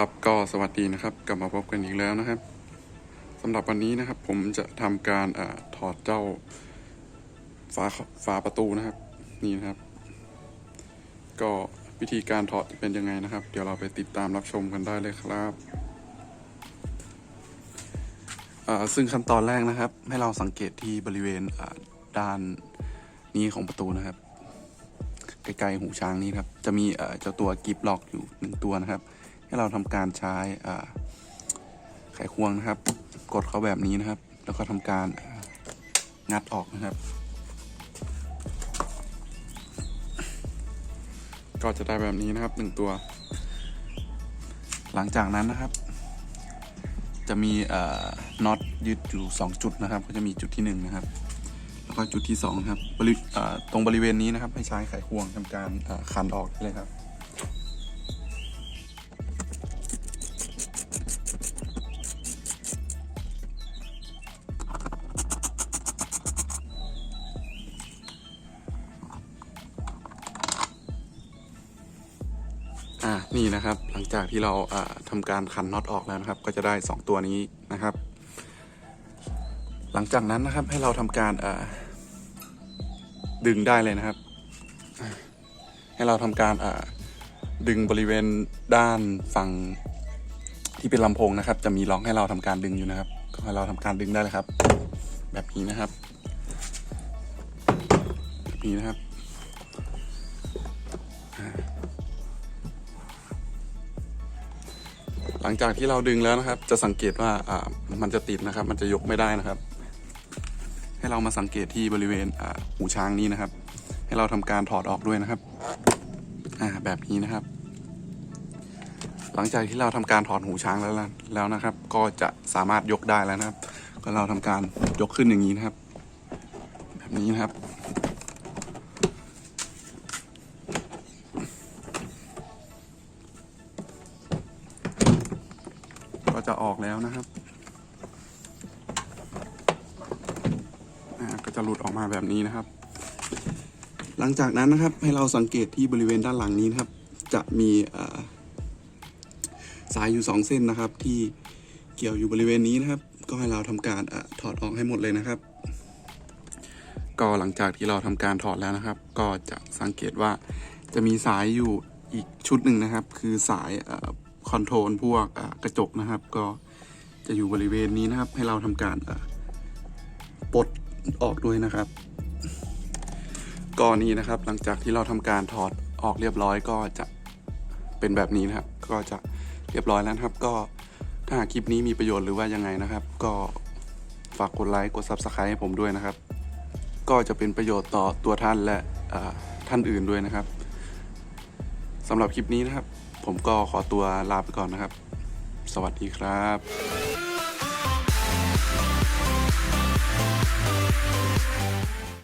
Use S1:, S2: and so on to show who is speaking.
S1: ครับก็สวัสดีนะครับ กลับมาพบกันอีกแล้วนะครับสำหรับวันนี้นะครับ ผมจะทำการอถอดเจ้าฝาฝาประตูนะครับ นี่นะครับ ก็วิธีการถอดเป็นยังไงนะครับ เดี๋ยวเราไปติดตามรับชมกันได้เลยครับซึ่งขั้นตอนแรกนะครับ ให้เราสังเกตที่บริเวณด้านนี้ของประตูนะครับใกล้ๆหูช้างนี้ครับ จะมีเอ่อเจ้าตัวกิฟล็อกอยู่หนึ่งตัวนะครับ ให้เราทำการใช้ไขควงนะครับ กดเขาแบบนี้นะครับ แล้วก็ทำการงัดออกนะครับ ก็จะได้แบบนี้นะครับหนึ่งตัว หลังจากนั้นนะครับ จะมีน็อตยึดอยู่ 2 จุดนะครับ ก็จะมีจุดที่1นะครับแล้วก็จุดที่2ครับบริตรงบริเวณนี้นะครับ ให้ใช้ไขควงทำการเอ่อคันออกได้เลยครับ อ่านี่นะครับ หลังจากที่เราอ่าทำการคันน็อตออกแล้วนะครับ ก็จะได้ 2 ตัวนี้นะครับ หลังจากนั้นนะครับให้เราทำการอ่าดึงได้เลยนะครับ ให้เราทำการอ่าดึงบริเวณด้านฝั่งที่เป็นลำโพงนะครับ จะมีล็อกให้เราทำการดึงอยู่นะครับ ก็ให้เราทำการดึงได้เลยครับ แบบนี้นะครับ แบบนี้นะครับ หลังจากที่เราดึงแล้วนะครับ จะสังเกตว่าอ่ามันจะติดนะครับ มันจะยกไม่ได้นะครับ ให้เรามาสังเกตที่บริเวณอ่าหูช้างนี้นะครับ ให้เราทำการถอดออกด้วยนะครับอ่าแบบนี้นะครับ หลังจากที่เราทำการถอดหูช้างแล้วแล้วนะครับ ก็จะสามารถยกได้แล้วนะครับ ก็เราทำการยกขึ้นอย่างนี้นะครับ แบบนี้นะครับ จะออกแล้วนะครับก็จะหลุดออกมาแบบนี้นะครับ หลังจากนั้นนะครับให้เราสังเกตที่บริเวณด้านหลังนี้นะครับ จะมีสายอยู่สองเส้นนะครับ ที่เกี่ยวอยู่บริเวณนี้นะครับ ก็ให้เราทำการอถอดออกให้หมดเลยนะครับ ก็หลังจากที่เราทำการถอดแล้วนะครับ ก็จะสังเกตว่าจะมีสายอยู่อีกชุดหนึ่งนะครับ คือสาย คอนโทรลพวกกระจกนะครับ ก็จะอยู่บริเวณนี้นะครับ ให้เราทำการปลดออกด้วยนะครับก็นี้นะครับ หลังจากที่เราทำการถอดออกเรียบร้อยก็จะเป็นแบบนี้นะครับ ก็จะเรียบร้อยแล้วนะครับ ก็ถ้าหากคลิปนี้มีประโยชน์หรือว่ายังไงนะครับ ก็ฝากกดไลค์กด Subscribe ให้ผมด้วยนะครับ ก็จะเป็นประโยชน์ต่อตัวท่านและท่านอื่นด้วยนะครับสำหรับคลิปนี้นะครับ ผมก็ขอตัวลาไปก่อนนะครับ สวัสดีครับ